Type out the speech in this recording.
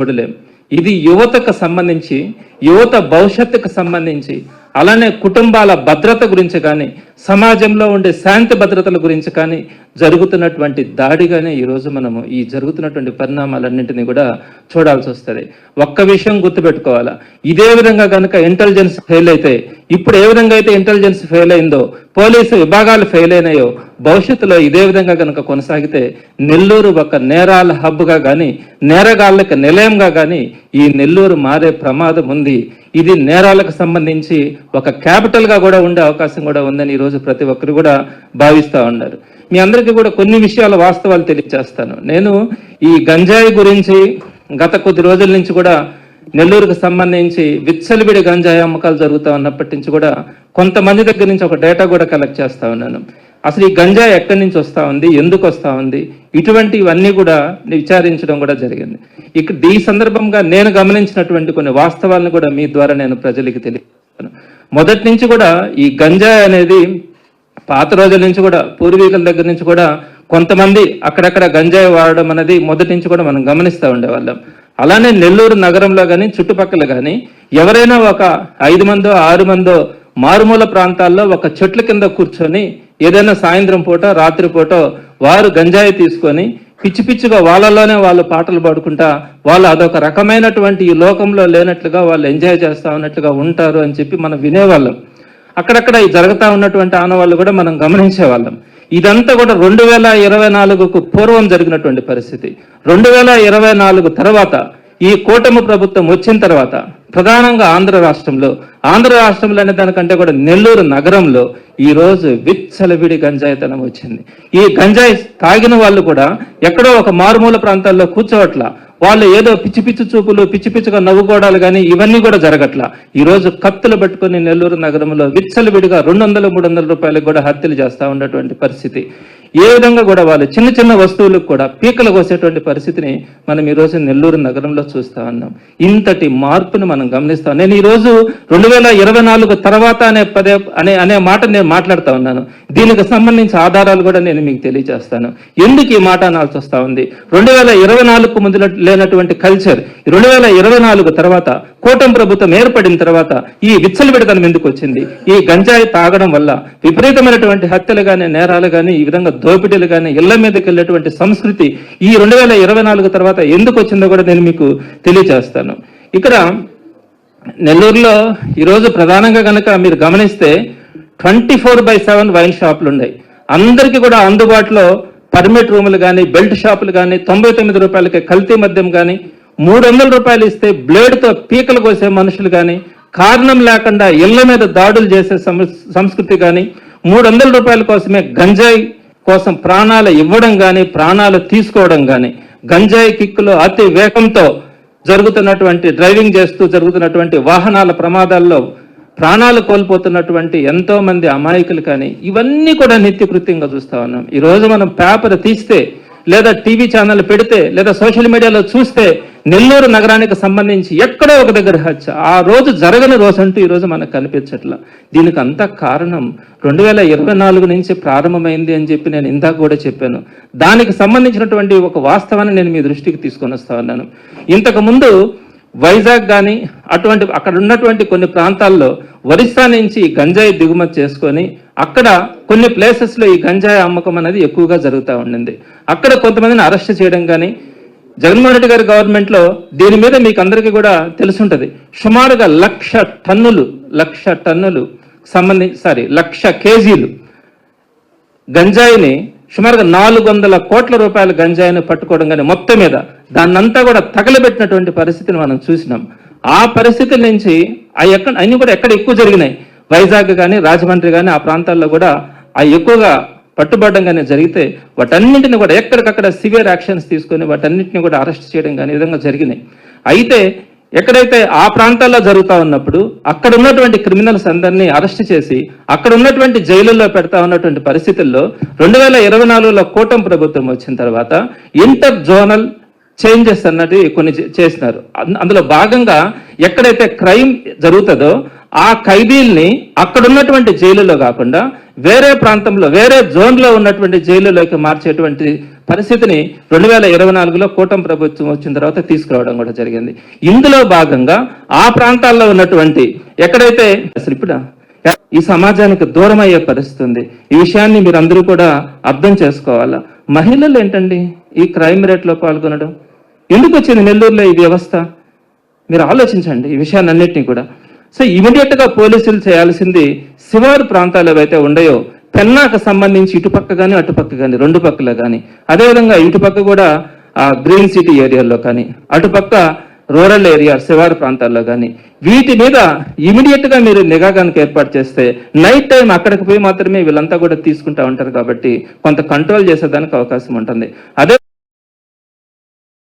చూడలేం ఇది యువతకు సంబంధించి యువత భవిష్యత్తుకు సంబంధించి అలానే కుటుంబాల భద్రత గురించి కానీ సమాజంలో ఉండే శాంతి భద్రతల గురించి కానీ జరుగుతున్నటువంటి దాడిగానే ఈరోజు మనము ఈ జరుగుతున్నటువంటి పరిణామాలన్నింటినీ కూడా చూడాల్సి వస్తుంది. ఒక్క విషయం గుర్తుపెట్టుకోవాలా. ఇదే విధంగా కనుక ఇంటెలిజెన్స్ ఫెయిల్ అయితే ఇప్పుడు ఏ విధంగా అయితే ఇంటెలిజెన్స్ ఫెయిల్ అయిందో పోలీసు విభాగాలు ఫెయిల్ అయినాయో భవిష్యత్తులో ఇదే విధంగా కనుక కొనసాగితే నెల్లూరు ఒక నేరాల హబ్గా కానీ నేరగాళ్ళకి నిలయంగా కానీ ఈ నెల్లూరు మారే ప్రమాదం ఉంది. ఇది నేరాలకు సంబంధించి ఒక క్యాపిటల్గా కూడా ఉండే అవకాశం కూడా ఉందని ఈరోజు ప్రతి ఒక్కరు కూడా భావిస్తూ ఉన్నారు. మీ అందరికీ కూడా కొన్ని విషయాల వాస్తవాలు తెలియజేస్తాను నేను ఈ గంజాయి గురించి గత కొద్ది రోజుల నుంచి కూడా నెల్లూరుకు సంబంధించి విచ్చలవిడి గంజాయి అమ్మకాలు జరుగుతూ ఉన్నప్పటి నుంచి కూడా కొంతమంది దగ్గర నుంచి ఒక డేటా కూడా కలెక్ట్ చేస్తా ఉన్నాను. అసలు ఈ గంజాయి ఎక్కడి నుంచి వస్తా ఉంది? ఎందుకు వస్తా ఉంది? ఇటువంటివన్నీ కూడా విచారించడం కూడా జరిగింది. ఇక ఈ సందర్భంగా నేను గమనించినటువంటి కొన్ని వాస్తవాలను కూడా మీ ద్వారా నేను ప్రజలకు తెలియజేస్తాను. మొదటి నుంచి కూడా ఈ గంజాయి అనేది పాత రోజుల నుంచి కూడా పూర్వీకుల దగ్గర నుంచి కూడా కొంతమంది అక్కడక్కడ గంజాయి వాడడం అనేది మొదటి నుంచి కూడా మనం గమనిస్తూ ఉండేవాళ్ళం. అలానే నెల్లూరు నగరంలో కానీ చుట్టుపక్కల కానీ ఎవరైనా ఒక ఐదు మందో ఆరు మందో మారుమూల ప్రాంతాల్లో ఒక చెట్ల కింద కూర్చొని ఏదైనా సాయంత్రం పూట రాత్రి పూట వారు గంజాయి తీసుకొని పిచ్చి పిచ్చిగా వాళ్ళలోనే వాళ్ళు పాటలు పాడుకుంటా వాళ్ళు అదొక రకమైనటువంటి ఈ లోకంలో లేనట్లుగా వాళ్ళు ఎంజాయ్ చేస్తూ ఉన్నట్లుగా ఉంటారు అని చెప్పి మనం వినేవాళ్ళం. అక్కడక్కడ ఈ ఉన్నటువంటి ఆనవాళ్ళు కూడా మనం గమనించేవాళ్ళం. ఇదంతా కూడా రెండు వేల ఇరవై నాలుగుకు పూర్వం జరిగినటువంటి పరిస్థితి. రెండు వేల ఇరవై నాలుగు తర్వాత ఈ కూటమి ప్రభుత్వం వచ్చిన తర్వాత ప్రధానంగా ఆంధ్ర రాష్ట్రంలో ఆంధ్ర రాష్ట్రంలో అనే దానికంటే కూడా నెల్లూరు నగరంలో ఈ రోజు విచ్చలవిడి గంజాయితనం వచ్చింది. ఈ గంజాయి తాగిన వాళ్ళు కూడా ఎక్కడో ఒక మారుమూల ప్రాంతాల్లో కూర్చోవట్ల వాళ్ళు ఏదో పిచ్చి పిచ్చి చూపులు పిచ్చి పిచ్చిగా నవ్వుకోవడాలు కానీ ఇవన్నీ కూడా జరగట్ల. ఈ రోజు కత్తులు పెట్టుకుని నెల్లూరు నగరంలో విచ్చలవిడిగా రెండు వందల మూడు వందల రూపాయలకు కూడా హత్యలు చేస్తా ఉన్నటువంటి పరిస్థితి. ఏ విధంగా కూడా వాళ్ళు చిన్న చిన్న వస్తువులకు కూడా పీకలు కోసేటువంటి పరిస్థితిని మనం ఈరోజు నెల్లూరు నగరంలో చూస్తా ఉన్నాం. ఇంతటి మార్పును మనం గమనిస్తాం నేను ఈ రోజు రెండు వేల ఇరవై నాలుగు తర్వాత అనే పదే అనే అనే మాట నేను మాట్లాడుతా ఉన్నాను. దీనికి సంబంధించి ఆధారాలు కూడా నేను మీకు తెలియజేస్తాను. ఎందుకు ఈ మాట అనాల్సి వస్తా ఉంది? రెండు వేల ఇరవై నాలుగు ముందు లేనటువంటి కల్చర్ రెండు వేల ఇరవై నాలుగు తర్వాత కూటమి ప్రభుత్వం ఏర్పడిన తర్వాత ఈ విచ్చలవిడతనం ఎందుకు వచ్చింది? ఈ గంజాయి తాగడం వల్ల విపరీతమైనటువంటి హత్యలు కానీ నేరాలు కానీ ఈ విధంగా దోపిడీలు కానీ ఇళ్ళ మీదకి వెళ్ళేటువంటి సంస్కృతి ఈ రెండు వేల ఇరవై నాలుగు తర్వాత ఎందుకు వచ్చిందో కూడా నేను మీకు తెలియజేస్తాను. ఇక్కడ నెల్లూరులో ఈరోజు ప్రధానంగా కనుక మీరు గమనిస్తే twenty four by seven wine షాపులు ఉన్నాయి అందరికీ కూడా అందుబాటులో పర్మిట్ రూములు కానీ బెల్ట్ షాపులు కానీ తొంభై తొమ్మిది రూపాయలకి కల్తీ మద్యం కానీ మూడు వందల రూపాయలు ఇస్తే బ్లేడ్తో పీకలు కోసే మనుషులు కానీ కారణం లేకుండా ఇళ్ళ మీద దాడులు చేసే సంస్కృతి కానీ మూడు వందల రూపాయల కోసమే గంజాయి కోసం ప్రాణాలు ఇవ్వడం కానీ ప్రాణాలు తీసుకోవడం కానీ గంజాయి కిక్కులో అతి వేగంతో జరుగుతున్నటువంటి డ్రైవింగ్ చేస్తూ జరుగుతున్నటువంటి వాహనాల ప్రమాదాల్లో ప్రాణాలు కోల్పోతున్నటువంటి ఎంతో మంది అమాయకులు కానీ ఇవన్నీ కూడా నిత్యకృత్యంగా చూస్తా ఉన్నాం. ఈ రోజు మనం పేపర్ తీస్తే లేదా టీవీ ఛానల్ పెడితే లేదా సోషల్ మీడియాలో చూస్తే నెల్లూరు నగరానికి సంబంధించి ఎక్కడో ఒక దగ్గర హత్య. ఆ రోజు జరగని రోజు అంటూ ఈ రోజు మనకు కనిపించట్ల. దీనికి అంతా కారణం రెండు వేల ఇరవై నాలుగు నుంచి ప్రారంభమైంది అని చెప్పి నేను ఇందాక కూడా చెప్పాను. దానికి సంబంధించినటువంటి ఒక వాస్తవాన్ని నేను మీ దృష్టికి తీసుకొని వస్తా ఉన్నాను. ఇంతకు ముందు వైజాగ్ కానీ అటువంటి అక్కడ ఉన్నటువంటి కొన్ని ప్రాంతాల్లో ఒరిస్సా నుంచి గంజాయి దిగుమతి చేసుకొని అక్కడ కొన్ని ప్లేసెస్లో ఈ గంజాయి అమ్మకం అనేది ఎక్కువగా జరుగుతూ ఉండింది. అక్కడ కొంతమందిని అరెస్ట్ చేయడం కానీ జగన్మోహన్ రెడ్డి గారి గవర్నమెంట్లో దీని మీద మీకు అందరికీ కూడా తెలుసుంటుంది. సుమారుగా లక్ష టన్నులు లక్ష టన్నులు సంబంధించి సారీ లక్ష కేజీలు గంజాయిని సుమారుగా నాలుగు వందల కోట్ల రూపాయల గంజాయిని పట్టుకోవడం కానీ మొత్తం మీద దాన్నంతా కూడా తగలబెట్టినటువంటి పరిస్థితిని మనం చూసినాం. ఆ పరిస్థితుల నుంచి ఆ ఎక్కడ అన్ని కూడా ఎక్కడ ఎక్కువ జరిగినాయి. వైజాగ్ కానీ రాజమండ్రి కానీ ఆ ప్రాంతాల్లో కూడా ఆ ఎక్కువగా పట్టుబడడం కానీ జరిగితే వాటన్నింటిని కూడా ఎక్కడికక్కడ సివియర్ యాక్షన్స్ తీసుకొని వాటన్నింటిని కూడా అరెస్ట్ చేయడం కానీ విధంగా జరిగినాయి. అయితే ఎక్కడైతే ఆ ప్రాంతాల్లో జరుగుతూ ఉన్నప్పుడు అక్కడ ఉన్నటువంటి క్రిమినల్స్ అందరినీ అరెస్ట్ చేసి అక్కడ ఉన్నటువంటి జైలుల్లో పెడతా ఉన్నటువంటి పరిస్థితుల్లో రెండు వేల ఇరవై నాలుగులో కూటమి ప్రభుత్వం వచ్చిన తర్వాత ఇంటర్ జోనల్ చేంజెస్ అన్నది కొన్ని చేసినారు. అందులో భాగంగా ఎక్కడైతే క్రైమ్ జరుగుతుందో ఆ ఖైదీల్ని అక్కడ ఉన్నటువంటి జైలులో కాకుండా వేరే ప్రాంతంలో వేరే జోన్లో ఉన్నటువంటి జైలులోకి మార్చేటువంటి పరిస్థితిని రెండు వేల ఇరవై నాలుగులో కూటమి ప్రభుత్వం వచ్చిన తర్వాత తీసుకురావడం కూడా జరిగింది. ఇందులో భాగంగా ఆ ప్రాంతాల్లో ఉన్నటువంటి ఎక్కడైతే అసలు ఇప్పుడు ఈ సమాజానికి దూరం అయ్యే పరిస్థితి ఉంది. ఈ విషయాన్ని మీరు అందరూ కూడా అర్థం చేసుకోవాలా? మహిళలు ఏంటండి? ఈ క్రైమ్ రేట్లో పాల్గొనడం? ఎందుకు వచ్చింది నెల్లూరులో ఈ వ్యవస్థ? మీరు ఆలోచించండి ఈ విషయాన్ని కూడా. సో ఇమీడియట్గా పోలీసులు చేయాల్సింది శివారు ప్రాంతాలు ఏవైతే ఉన్నాయో పెన్నాకు సంబంధించి ఇటుపక్క కానీ అటుపక్క కానీ రెండు పక్కల కానీ అదేవిధంగా ఇటుపక్క కూడా ఆ గ్రీన్ సిటీ ఏరియాలో కానీ అటుపక్క రూరల్ ఏరియా శివారు ప్రాంతాల్లో కానీ వీటి మీద ఇమీడియట్గా మీరు నిఘా కనుక ఏర్పాటు చేస్తే నైట్ టైం అక్కడికి పోయి మాత్రమే వీళ్ళంతా కూడా తీసుకుంటా ఉంటారు కాబట్టి కొంత కంట్రోల్ చేసేదానికి అవకాశం ఉంటుంది. అదే